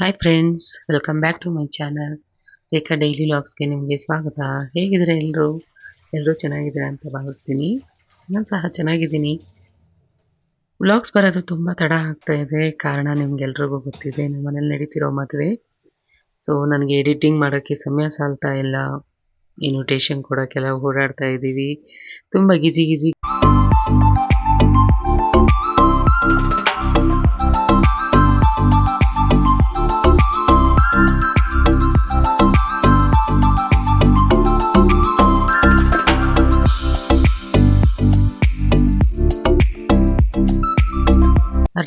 Hi friends welcome back to my channel Rekha daily ಲಾಗ್ಸ್ಗೆ ನಿಮಗೆ ಸ್ವಾಗತ. ಹೇಗಿದ್ದೀರಾ ಎಲ್ಲರೂ ಎಲ್ಲರೂ ಚೆನ್ನಾಗಿದ್ದೀರಾ ಅಂತ ಭಾವಿಸ್ತೀನಿ. ನಾನು ಸಹ ಚೆನ್ನಾಗಿದ್ದೀನಿ. ವ್ಲಾಗ್ಸ್ ಬರೋದು ತುಂಬ ತಡ ಆಗ್ತಾ ಇದೆ. ಕಾರಣ ನಿಮಗೆಲ್ರಿಗೂ ಗೊತ್ತಿದೆ ನಮ್ಮ ಮನೇಲಿ ನಡೀತಿರೋ ಮದುವೆ. ಸೊ ನನಗೆ ಎಡಿಟಿಂಗ್ ಮಾಡೋಕ್ಕೆ ಸಮಯ ಸಾಲ್ತಾ ಇಲ್ಲ. ಇನ್ವಿಟೇಷನ್ ಕೊಡೋಕ್ಕೆಲ್ಲ ಓಡಾಡ್ತಾ ಇದ್ದೀವಿ. ತುಂಬ ಗಿಜಿ ಗಿಜಿ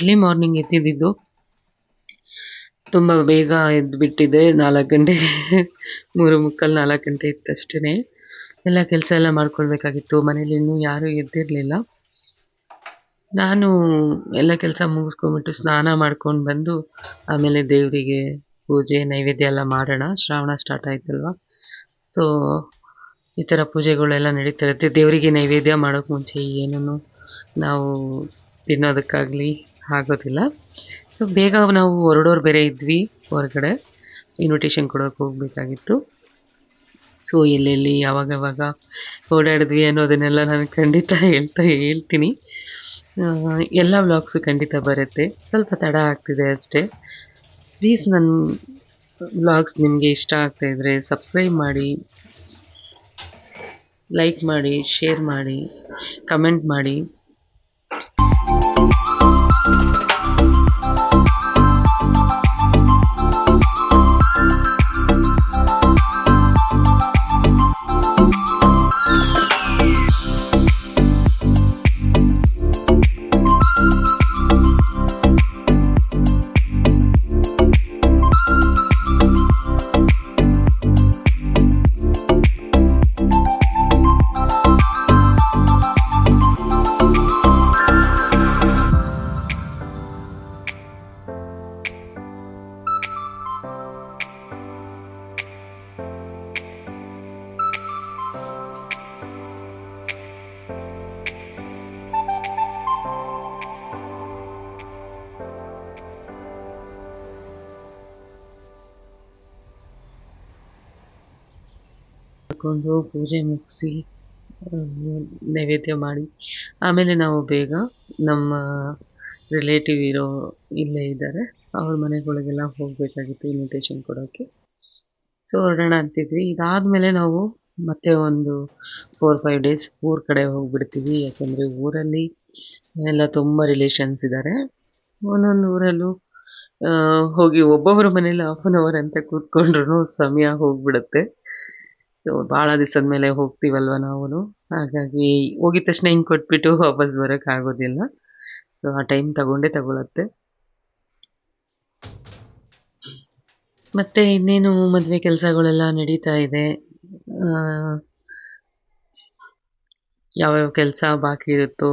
ಅರ್ಲಿ ಮಾರ್ನಿಂಗ್ ಎದ್ದಿದ್ದು ತುಂಬ ಬೇಗ ಎದ್ದುಬಿಟ್ಟಿದೆ ನಾಲ್ಕು ಗಂಟೆ, ಮೂರು ಮುಕ್ಕಾಲು ನಾಲ್ಕು ಗಂಟೆ ಇತ್ತಷ್ಟೇ ಎಲ್ಲ ಕೆಲಸ ಎಲ್ಲ ಮಾಡ್ಕೊಳ್ಬೇಕಾಗಿತ್ತು. ಮನೇಲಿ ಇನ್ನೂ ಯಾರೂ ಎದ್ದಿರಲಿಲ್ಲ. ನಾನು ಎಲ್ಲ ಕೆಲಸ ಮುಗಿಸ್ಕೊಂಬಿಟ್ಟು ಸ್ನಾನ ಮಾಡ್ಕೊಂಡು ಬಂದು, ಆಮೇಲೆ ದೇವರಿಗೆ ಪೂಜೆ, ನೈವೇದ್ಯ ಎಲ್ಲ ಮಾಡೋಣ. ಶ್ರಾವಣ ಸ್ಟಾರ್ಟ್ ಆಯ್ತಲ್ವ? ಸೊ ಈ ಥರ ಪೂಜೆಗಳೆಲ್ಲ ನಡೀತಾ ಇರುತ್ತೆ. ದೇವರಿಗೆ ನೈವೇದ್ಯ ಮಾಡೋಕ್ಕೆ ಮುಂಚೆ ಏನೂ ನಾವು ತಿನ್ನೋದಕ್ಕಾಗಲಿ ಆಗೋದಿಲ್ಲ. ಸೊ ಬೇಗ ನಾವು ಹೊರಡೋರು ಬೇರೆ ಇದ್ವಿ ಹೊರಗಡೆ. ಇನ್ವಿಟೇಷನ್ ಕೊಡೋಕೆ ಹೋಗಬೇಕಾಗಿತ್ತು. ಸೊ ಎಲ್ಲೆಲ್ಲಿ ಯಾವಾಗ ಯಾವಾಗ ಓಡಾಡಿದ್ವಿ ಅನ್ನೋದನ್ನೆಲ್ಲ ನಾನು ಖಂಡಿತ ಹೇಳ್ತಾ ಹೇಳ್ತೀನಿ. ಎಲ್ಲ ವ್ಲಾಗ್ಸು ಖಂಡಿತ ಬರುತ್ತೆ. ಸ್ವಲ್ಪ ತಡ ಆಗ್ತಿದೆ ಅಷ್ಟೇ. ಪ್ಲೀಸ್ ನನ್ನ ವ್ಲಾಗ್ಸ್ ನಿಮಗೆ ಇಷ್ಟ ಆಗ್ತಾಯಿದ್ರೆ ಸಬ್ಸ್ಕ್ರೈಬ್ ಮಾಡಿ ಲೈಕ್ ಮಾಡಿ ಶೇರ್ ಮಾಡಿ ಕಮೆಂಟ್ ಮಾಡಿ. ಮಾಡ್ಕೊಂಡು ಪೂಜೆ ಮುಗಿಸಿ ನೈವೇದ್ಯ ಮಾಡಿ, ಆಮೇಲೆ ನಾವು ಬೇಗ ನಮ್ಮ ರಿಲೇಟಿವ್ ಇರೋ ಇಲ್ಲೇ ಇದ್ದಾರೆ. ಅವ್ರ ಮನೆಗಳಿಗೆಲ್ಲ ಹೋಗಬೇಕಾಗಿತ್ತು ಇನ್ವಿಟೇಷನ್ ಕೊಡೋಕ್ಕೆ ಸೊ ಹೊರಡೋಣ ಅಂತಿದ್ವಿ. ಇದಾದಮೇಲೆ ನಾವು ಮತ್ತೆ ಒಂದು ಫೋರ್ ಫೈವ್ ಡೇಸ್ ಊರ ಕಡೆ ಹೋಗ್ಬಿಡ್ತೀವಿ. ಯಾಕಂದರೆ ಊರಲ್ಲಿ ಎಲ್ಲ ತುಂಬ ರಿಲೇಷನ್ಸ್ ಇದ್ದಾರೆ ಒಂದೊಂದು ಊರಲ್ಲೂ ಹೋಗಿ ಒಬ್ಬೊಬ್ಬರ ಮನೇಲಿ ಹಾಫ್ ಆನ್ ಅವರ್ ಅಂತ ಕೂತ್ಕೊಂಡ್ರು ಸಮಯ ಹೋಗ್ಬಿಡುತ್ತೆ. ಸೊ ಭಾಳ ದಿವಸದ ಮೇಲೆ ಹೋಗ್ತೀವಲ್ವ ನಾವು? ಹಾಗಾಗಿ ಹೋಗಿದ ತಕ್ಷಣ ಹಿಂಗೆ ಕೊಟ್ಬಿಟ್ಟು ವಾಪಸ್ ಬರೋಕ್ಕೆ ಆಗೋದಿಲ್ಲ. ಸೊ ಆ ಟೈಮ್ ತಗೊಂಡೇ ತಗೊಳತ್ತೆ. ಮತ್ತೆ ಇನ್ನೇನು ಮದುವೆ ಕೆಲಸಗಳೆಲ್ಲ ನಡೀತಾ ಇದೆ? ಯಾವ್ಯಾವ ಕೆಲಸ ಬಾಕಿ ಇರುತ್ತೋ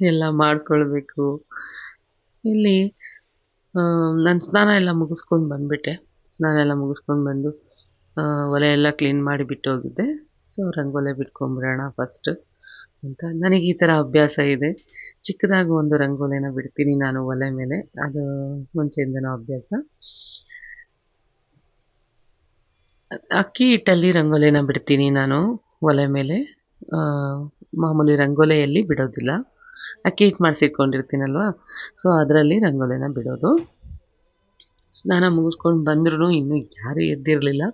ಎಲ್ಲ ಮಾಡ್ಕೊಳ್ಬೇಕು. ಇಲ್ಲಿ ನಾನು ಸ್ನಾನ ಎಲ್ಲ ಮುಗಿಸ್ಕೊಂಡು ಬಂದ್ಬಿಟ್ಟೆ. ಸ್ನಾನ ಎಲ್ಲ ಮುಗಿಸ್ಕೊಂಡು ಬಂದು ಒಲೆ ಎಲ್ಲ ಕ್ಲೀನ್ ಮಾಡಿ ಬಿಟ್ಟು ಹೋಗಿದ್ದೆ ಸೊ ರಂಗೋಲೆ ಬಿಟ್ಕೊಂಬಿಡೋಣ ಫಸ್ಟ್ ಅಂತ. ನನಗೆ ಈ ಥರ ಅಭ್ಯಾಸ ಇದೆ. ಚಿಕ್ಕದಾಗಿ ಒಂದು ರಂಗೋಲಿನ ಬಿಡ್ತೀನಿ ನಾನು ಒಲೆ ಮೇಲೆ. ಅದು ಮುಂಚೆಯಿಂದನೂ ಅಭ್ಯಾಸ. ಅಕ್ಕಿ ಹಿಟ್ಟಲ್ಲಿ ರಂಗೋಲಿನ ಬಿಡ್ತೀನಿ ನಾನು ಒಲೆ ಮೇಲೆ. ಮಾಮೂಲಿ ರಂಗೋಲೆಯಲ್ಲಿ ಬಿಡೋದಿಲ್ಲ. ಅಕ್ಕಿ ಹಿಟ್ಟು ಮಾಡಿಸಿಟ್ಕೊಂಡಿರ್ತೀನಲ್ವ? ಸೊ ಅದರಲ್ಲಿ ರಂಗೋಲಿನ ಬಿಡೋದು. ಸ್ನಾನ ಮುಗಿಸ್ಕೊಂಡು ಬಂದ್ರೂ ಇನ್ನೂ ಯಾರೂ ಎದ್ದಿರಲಿಲ್ಲ.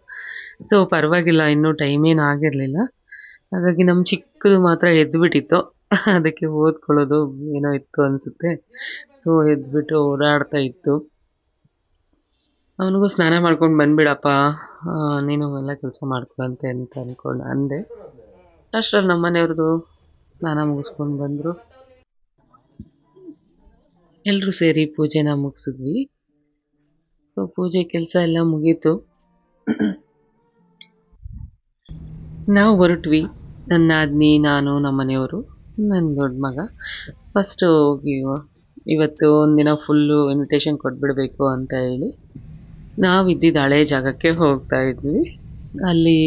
ಸೊ ಪರವಾಗಿಲ್ಲ, ಇನ್ನೂ ಟೈಮ್ ಏನು ಆಗಿರಲಿಲ್ಲ. ಹಾಗಾಗಿ ನಮ್ಮ ಚಿಕ್ಕದು ಮಾತ್ರ ಎದ್ದುಬಿಟ್ಟಿತ್ತು ಅದಕ್ಕೆ ಓದ್ಕೊಳ್ಳೋದು ಏನೋ ಇತ್ತು ಅನಿಸುತ್ತೆ. ಸೊ ಎದ್ಬಿಟ್ಟು ಓಡಾಡ್ತಾ ಇತ್ತು. ಅವನಿಗೂ ಸ್ನಾನ ಮಾಡ್ಕೊಂಡು ಬಂದ್ಬಿಡಪ್ಪ. ನೀನು ಎಲ್ಲ ಕೆಲಸ ಮಾಡ್ಕೊಳಂತೆ ಅಂತ ಅಂದ್ಕೊಂಡು ಅಂದೆ. ಅಷ್ಟರಲ್ಲಿ ನಮ್ಮ ಮನೆಯವ್ರದ್ದು ಸ್ನಾನ ಮುಗಿಸ್ಕೊಂಡು ಬಂದರು. ಎಲ್ಲರೂ ಸೇರಿ ಪೂಜೆನ ಮುಗಿಸಿದ್ವಿ. ಸೊ ಪೂಜೆ ಕೆಲಸ ಎಲ್ಲ ಮುಗೀತು. ನಾವು ಹೊರಟ್ವಿ. ನನ್ನ ಆದ್ನಿ ನಾನು, ನಮ್ಮ ಮನೆಯವರು ನನ್ನ ದೊಡ್ಡ ಮಗ. ಫಸ್ಟ್ ಹೋಗಿ ಇವತ್ತು ಒಂದಿನ ಫುಲ್ಲು ಇನ್ವಿಟೇಷನ್ ಕೊಟ್ಬಿಡಬೇಕು ಅಂತ ಹೇಳಿ ನಾವು ಇದ್ದಿದ್ದ ಹಳೆ ಜಾಗಕ್ಕೆ ಹೋಗ್ತಾ ಇದ್ವಿ. ಅಲ್ಲಿ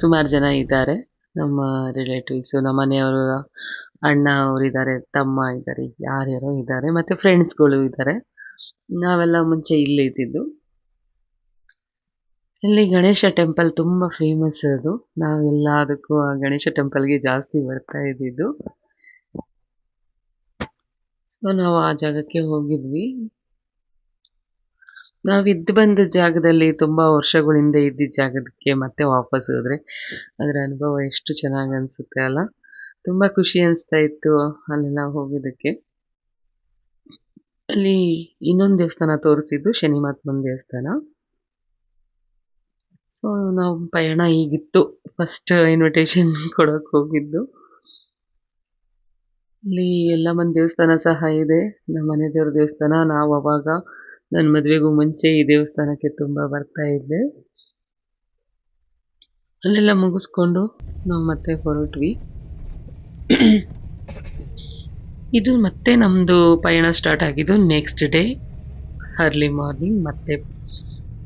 ಸುಮಾರು ಜನ ಇದ್ದಾರೆ. ನಮ್ಮ ರಿಲೇಟಿವ್ಸು ನಮ್ಮ ಮನೆಯವರು, ಅಣ್ಣ ಅವರಿದ್ದಾರೆ ತಮ್ಮ ಇದ್ದಾರೆ, ಯಾರ್ಯಾರೋ ಇದ್ದಾರೆ, ಮತ್ತು ಫ್ರೆಂಡ್ಸ್ಗಳು ಇದ್ದಾರೆ. ನಾವೆಲ್ಲ ಮುಂಚೆ ಇಲ್ಲೇ ಇದ್ದಿದ್ದು. ಇಲ್ಲಿ ಗಣೇಶ ಟೆಂಪಲ್ ತುಂಬಾ ಫೇಮಸ್ ಅದು. ನಾವೆಲ್ಲದಕ್ಕೂ ಆ ಗಣೇಶ ಟೆಂಪಲ್ಗೆ ಜಾಸ್ತಿ ಬರ್ತಾ ಇದ್ದಿದ್ದು. ಸೊ ನಾವು ಆ ಜಾಗಕ್ಕೆ ಹೋಗಿದ್ವಿ. ನಾವು ಇದ್ದು ಬಂದ ಜಾಗದಲ್ಲಿ ತುಂಬಾ ವರ್ಷಗಳ ಹಿಂದೆ ಇದ್ದಿದ್ದ ಜಾಗಕ್ಕೆ ಮತ್ತೆ ವಾಪಸ್ ಹೋದ್ರೆ ಅದರ ಅನುಭವ ಎಷ್ಟು ಚೆನ್ನಾಗಿ ಅನಿಸುತ್ತೆ ಅಲ್ಲ? ತುಂಬಾ ಖುಷಿ ಅನಿಸ್ತಾ ಇತ್ತು ಅಲ್ಲೆಲ್ಲ ಹೋಗಿದ್ದಕ್ಕೆ. ಅಲ್ಲಿ ಇನ್ನೊಂದು ದೇವಸ್ಥಾನ ತೋರಿಸಿದ್ದು ಶನಿ ಮಹಾತ್ಮನ ದೇವಸ್ಥಾನ ಸೊ ನಾವು ಪಯಣ ಹೀಗಿತ್ತು ಫಸ್ಟ್ ಇನ್ವಿಟೇಷನ್ ಕೊಡೋಕೆ ಹೋಗಿದ್ದು. ಇಲ್ಲಿ ಮಂದಿ ದೇವಸ್ಥಾನ ಸಹ ಇದೆ. ನಮ್ಮ ಮನೆ ದೇವಸ್ಥಾನ. ನಾವು ಅವಾಗ ನನ್ನ ಮದುವೆಗೂ ಮುಂಚೆ ಈ ದೇವಸ್ಥಾನಕ್ಕೆ ತುಂಬ ಬರ್ತಾ ಇದ್ದೆ. ಅಲ್ಲೆಲ್ಲ ಮುಗಿಸ್ಕೊಂಡು ನಾವು ಮತ್ತೆ ಹೊರಟ್ವಿ. ಇದು ಮತ್ತೆ ನಮ್ಮದು ಪಯಣ ಸ್ಟಾರ್ಟ್ ಆಗಿದ್ದು ನೆಕ್ಸ್ಟ್ ಡೇ ಅರ್ಲಿ ಮಾರ್ನಿಂಗ್ ಮತ್ತೆ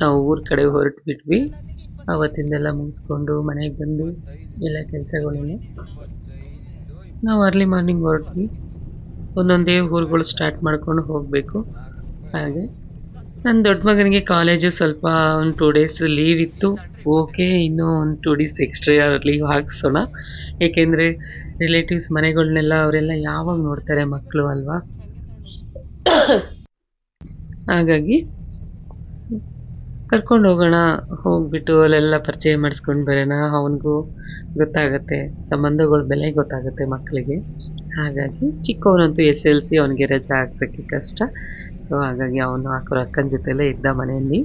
ನಾವು ಊರ ಕಡೆ ಹೊರಟ್ಬಿಟ್ವಿ. ಅವತ್ತಿಂದೆಲ್ಲ ಮುಗಿಸ್ಕೊಂಡು ಮನೆಗೆ ಬಂದು ಎಲ್ಲ ಕೆಲಸಗಳನ್ನು ನಾವು ಅರ್ಲಿ ಮಾರ್ನಿಂಗ್ ಹೊರಟ್ವಿ. ಒಂದೊಂದೇ ಊರುಗಳು ಸ್ಟಾರ್ಟ್ ಮಾಡ್ಕೊಂಡು ಹೋಗಬೇಕು. ಹಾಗೆ ನನ್ನ ದೊಡ್ಡ ಮಗನಿಗೆ ಕಾಲೇಜು ಸ್ವಲ್ಪ ಒಂದು ಟೂ ಡೇಸ್ ಲೀವ್ ಇತ್ತು. ಓಕೆ, ಇನ್ನೂ ಒಂದು ಟೂ ಡೇಸ್ ಎಕ್ಸ್ಟ್ರಾ ಲೀವ್ ಹಾಕ್ಸೋಣ. ಏಕೆಂದರೆ ರಿಲೇಟಿವ್ಸ್ ಮನೆಗಳನ್ನೆಲ್ಲ ಅವರೆಲ್ಲ ಯಾವಾಗ ನೋಡ್ತಾರೆ ಮಕ್ಕಳು ಅಲ್ವಾ? ಹಾಗಾಗಿ ಕರ್ಕೊಂಡು ಹೋಗೋಣ. ಹೋಗ್ಬಿಟ್ಟು ಅಲ್ಲೆಲ್ಲ ಪರಿಚಯ ಮಾಡಿಸ್ಕೊಂಡು ಬರೋಣ. ಅವನಿಗೂ ಗೊತ್ತಾಗುತ್ತೆ. ಸಂಬಂಧಗಳ ಬೆಲೆ ಗೊತ್ತಾಗುತ್ತೆ ಮಕ್ಕಳಿಗೆ. ಹಾಗಾಗಿ ಚಿಕ್ಕವನಂತೂ ಎಸ್ ಎಲ್ ಸಿ, ಅವನಿಗೆ ರಜೆ ಹಾಕ್ಸೋಕ್ಕೆ ಕಷ್ಟ. ಸೊ ಹಾಗಾಗಿ ಅವನು ಹಾಕೋರು ಅಕ್ಕನ ಜೊತೆಲೇ ಇದ್ದ ಮನೆಯಲ್ಲಿ.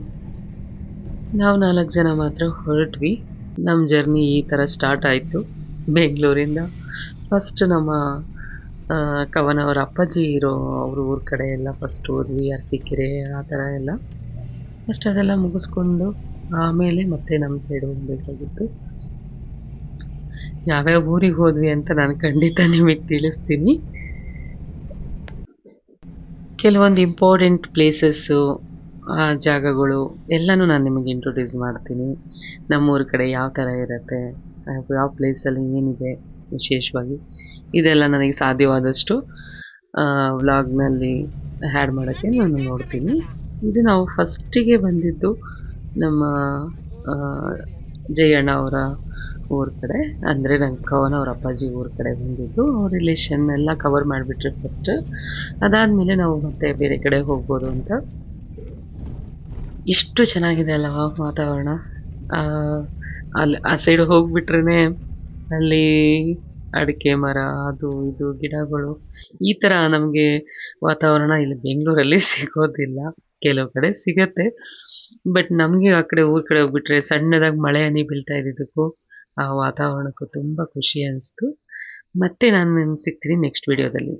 ನಾವು ನಾಲ್ಕು ಜನ ಮಾತ್ರ ಹೊರಟ್ವಿ. ನಮ್ಮ ಜರ್ನಿ ಈ ಥರ ಸ್ಟಾರ್ಟ್ ಆಯಿತು. ಬೆಂಗಳೂರಿಂದ ಫಸ್ಟ್ ನಮ್ಮ ಕವನ ಕವನವರ ಅಪ್ಪಾಜಿ ಇರೋ ಅವ್ರ ಊರ ಕಡೆ ಎಲ್ಲ ಫಸ್ಟ್ ಹೋದ್ವಿ. ಅರಸೀಕೆರೆ, ಆ ಥರ ಎಲ್ಲ. ಫಸ್ಟ್ ಅದೆಲ್ಲ ಮುಗಿಸ್ಕೊಂಡು ಆಮೇಲೆ ಮತ್ತೆ ನಮ್ಮ ಸೈಡ್ ಹೋಗ್ಬೇಕಾಗಿತ್ತು. ಯಾವ್ಯಾವ ಊರಿಗೆ ಹೋದ್ವಿ ಅಂತ ನಾನು ಖಂಡಿತ ನಿಮಗೆ ತಿಳಿಸ್ತೀನಿ. ಕೆಲವೊಂದು ಇಂಪಾರ್ಟೆಂಟ್ ಪ್ಲೇಸಸ್ಸು ಆ, ಜಾಗಗಳು ಎಲ್ಲನೂ ನಾನು ನಿಮಗೆ ಇಂಟ್ರೊಡ್ಯೂಸ್ ಮಾಡ್ತೀನಿ. ನಮ್ಮೂರ ಕಡೆ ಯಾವ ಥರ ಇರುತ್ತೆ ಯಾವ- ಪ್ಲೇಸಲ್ಲಿ ಏನಿದೆ ವಿಶೇಷವಾಗಿ, ಇದೆಲ್ಲ ನನಗೆ ಸಾಧ್ಯವಾದಷ್ಟು ವ್ಲಾಗ್ನಲ್ಲಿ ಹ್ಯಾಡ್ ಮಾಡೋಕ್ಕೆ ನಾನು ನೋಡ್ತೀನಿ. ಇದು ನಾವು ಫಸ್ಟಿಗೆ ಬಂದಿದ್ದು ನಮ್ಮ ಜಯಣ್ಣ ಅವರ ಊರ ಕಡೆ, ಅಂದರೆ ನಂಗೆ ಕವನ ಅವ್ರ ಅಪ್ಪಾಜಿ ಊರ ಕಡೆ ಬಂದಿದ್ದು. ಅವ್ರ ರಿಲೇಷನ್ ಎಲ್ಲ ಕವರ್ ಮಾಡ್ಬಿಟ್ರಿ ಫಸ್ಟ್ ಅದಾದಮೇಲೆ ನಾವು ಮತ್ತೆ ಬೇರೆ ಕಡೆ ಹೋಗ್ಬೋದು ಅಂತ. ಇಷ್ಟು ಚೆನ್ನಾಗಿದೆ ಅಲ್ಲ ವಾತಾವರಣ. ಅಲ್ಲಿ ಆ ಸೈಡ್ ಹೋಗ್ಬಿಟ್ರೇ ಅಲ್ಲಿ ಅಡಿಕೆ ಮರ, ಅದು ಇದು, ಗಿಡಗಳು, ಈ ಥರ ನಮಗೆ ವಾತಾವರಣ ಇಲ್ಲಿ ಬೆಂಗಳೂರಲ್ಲಿ ಸಿಗೋದಿಲ್ಲ. ಕೆಲವು ಕಡೆ ಸಿಗತ್ತೆ. ಬಟ್ ನಮಗೆ ಆ ಕಡೆ ಊರ ಕಡೆ ಹೋಗ್ಬಿಟ್ರೆ ಸಣ್ಣದಾಗಿ ಮಳೆ ಹನಿ ಬೀಳ್ತಾ ಇದ್ದಿದ್ದಕ್ಕೂ ಆ ವಾತಾವರಣಕ್ಕೂ ತುಂಬ ಖುಷಿ ಅನಿಸ್ತು. ಮತ್ತೆ ನಾನು ನಿಮ್ಗೆ ಸಿಗ್ತೀನಿ ನೆಕ್ಸ್ಟ್ ವಿಡಿಯೋದಲ್ಲಿ